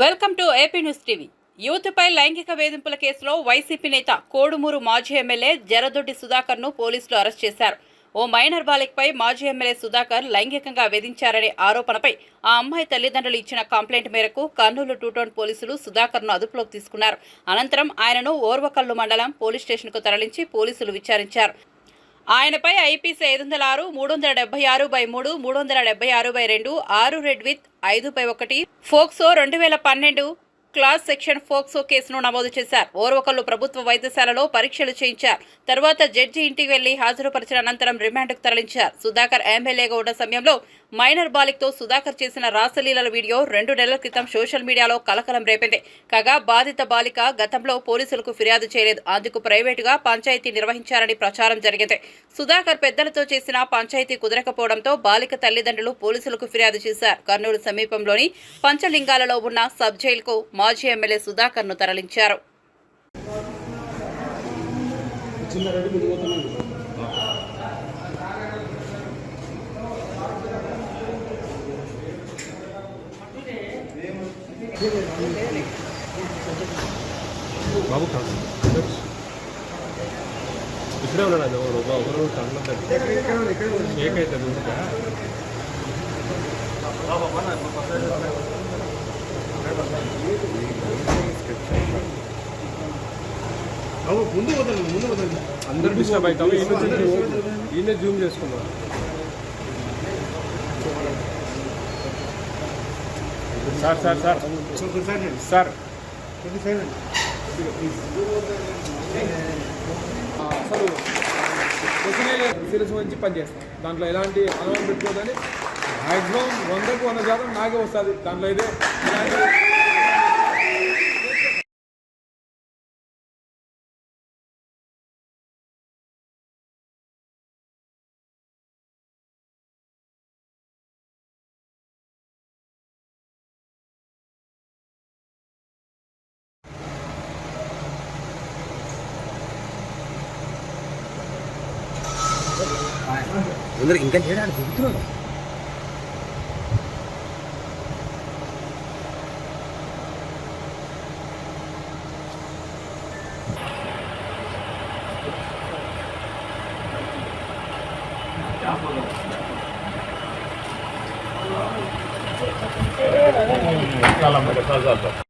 Welcome to AP news TV. యూత్పై లైంగిక వేధింపుల కేసులో వైసీపీ నేత కోడుమూరు మాజీ ఎమ్మెల్యే జరదొడ్డి సుధాకర్ను పోలీసులు అరెస్ట్ చేశారు. ఓ మైనర్ బాలికపై మాజీ ఎమ్మెల్యే సుధాకర్ లైంగికంగా వేధించారనే ఆరోపణపై ఆ అమ్మాయి తల్లిదండ్రులు ఇచ్చిన కంప్లైంట్ మేరకు కర్నూలు టూ టౌన్ పోలీసులు సుధాకర్ను అదుపులోకి తీసుకున్నారు. అనంతరం ఆయనను ఓర్వకల్లు మండలం పోలీస్ స్టేషన్కు తరలించి పోలీసులు విచారించారు. ఆయనపై ఐపీసీ ఐదు వందల ఆరు మూడు వందల డెబ్బై ఆరు బై మూడు మూడు వందల డెబ్బై ఆరు బై రెండు ఆరు రెడ్ విత్ ఐదు బై ఒకటి. ఫోక్సో రెండు వేల పన్నెండు క్లాస్ సెక్షన్ ఫోక్సో కేసును నమోదు చేశారు. ఓర్వకల్లు ప్రభుత్వ వైద్యశాలలో పరీక్షలు చేయించారు. తర్వాత జడ్జి ఇంటికి వెళ్ళి హాజరుపరిచిన అనంతరం రిమాండ్కు తరలించారు. సుధాకర్ ఎమ్మెల్యేగా ఉన్న సమయంలో మైనర్ బాలికతో సుధాకర్ చేసిన రాసలీలల వీడియో రెండు నెలల క్రితం సోషల్ మీడియాలో కలకలం రేపింది. కాగా బాధిత బాలిక గతంలో పోలీసులకు ఫిర్యాదు చేయలేదు. అందుకు ప్రైవేటుగా పంచాయతీ నిర్వహించారని ప్రచారం జరిగింది. సుధాకర్ పెద్దలతో చేసిన పంచాయతీ కుదరకపోవడంతో బాలిక తల్లిదండ్రులు పోలీసులకు ఫిర్యాదు చేశారు. కర్నూలు సమీపంలోని పంచలింగాలలో ఉన్న సబ్ జైలుకు మాజీ ఎమ్మెల్యే సుధాకర్ను తరలించారు. బాబు ఇక్కడే ఉన్నాడు అది ఒకరు ఒకరు ఏకైతుంది ముందు వదలండి ముందు వదలండి అందరూ డిస్టర్బ్ అవుతాము ఈయన జూమ్ చేసుకున్నాం సార్ సార్ సార్. సార్. అసలు క్వశ్చనే సీరియస్ గురించి పనిచేస్తాం దాంట్లో ఎలాంటి అనుమానం పెట్టుకోదని మ్యాక్సిమం వందకు వంద శాతం నాకే వస్తుంది. దాంట్లో అయితే ఎలాంటి అందరు ఇంకా చేయడానికి దిగుతున్నాడు Calma, casada.